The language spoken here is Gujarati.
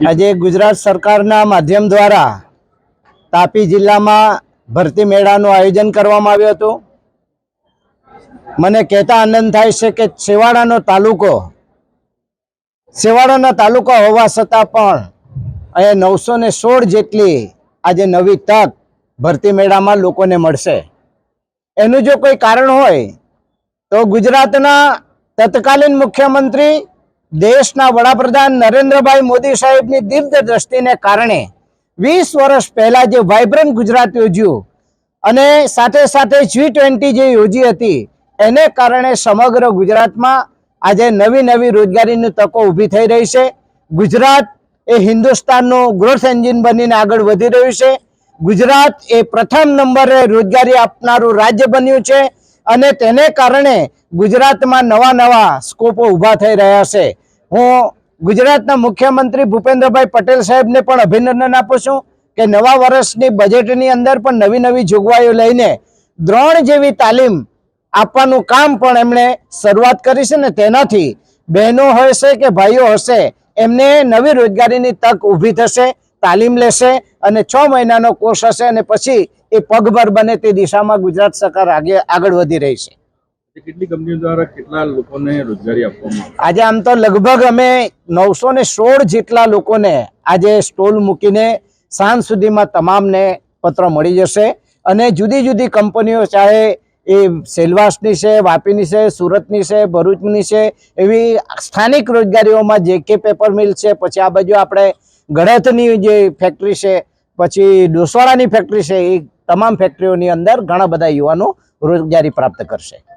આજે ગુજરાત સરકારના માધ્યમ દ્વારા તાપી જિલ્લામાં ભરતી મેળાનું આયોજન કરવામાં આવ્યું હતું. મને કહેતા આનંદ થાય છે કે છેવાડાનો તાલુકો, છેવાડાના તાલુકો હોવા છતાં પણ અહીંયા નવસો ને સોળ જેટલી આજે નવી તક ભરતી મેળામાં લોકોને મળશે. એનું જો કોઈ કારણ હોય તો ગુજરાતના તત્કાલીન મુખ્યમંત્રી દેશના વડાપ્રધાન નરેન્દ્રભાઈ મોદી સાહેબની દીર્ઘ દ્રષ્ટિને કારણે વીસ વર્ષ પહેલા જે વાઇબ્રન્ટ ગુજરાત યોજ્યું અને સાથે સાથે જી ટ્વેન્ટી જે યોજી હતી, એને કારણે સમગ્ર ગુજરાતમાં આજે નવી નવી રોજગારીની તકો ઊભી થઈ રહી છે. ગુજરાત એ હિન્દુસ્તાનનું ગ્રોથ એન્જિન બનીને આગળ વધી રહ્યું છે. ગુજરાત એ પ્રથમ નંબરે રોજગારી આપનારું રાજ્ય બન્યું છે અને તેને કારણે ગુજરાતમાં નવા નવા સ્કોપો ઊભા થઈ રહ્યા છે. હું ગુજરાતના મુખ્યમંત્રી ભૂપેન્દ્રભાઈ પટેલ સાહેબને પણ અભિનંદન આપું છું કે નવા વર્ષની બજેટની અંદર પણ નવી નવી જોગવાઈઓ લઈને દ્રોણ જેવી તાલીમ આપવાનું કામ પણ એમણે શરૂઆત કરી છે ને તેનાથી બહેનો હશે કે ભાઈઓ હશે, એમને નવી રોજગારીની તક ઊભી થશે, તાલીમ લેશે અને છ મહિનાનો કોર્સ હશે અને પછી એ પગભર બને તે દિશામાં ગુજરાત સરકાર આગે આગળ વધી રહી છે. આજે આમ તો લગભગ અમે નવસો ને સોળ જેટલા લોકોને આજે સ્ટોલ મૂકીને સાંજ સુધીમાં તમામને પત્ર મળી જશે. અને જુદી જુદી કંપનીઓ ચાહે એ સેલવાસની છે, વાપીની છે, સુરતની છે, ભરૂચની છે, એવી સ્થાનિક રોજગારીઓમાં જે કે પેપર મિલ છે, પછી આ બાજુ આપણે ગળથની જે ફેક્ટરી છે, પછી ડોસવાડાની ફેક્ટરી છે, એ તમામ ફેક્ટરીઓની અંદર ઘણા બધા યુવાનો રોજગારી પ્રાપ્ત કરશે.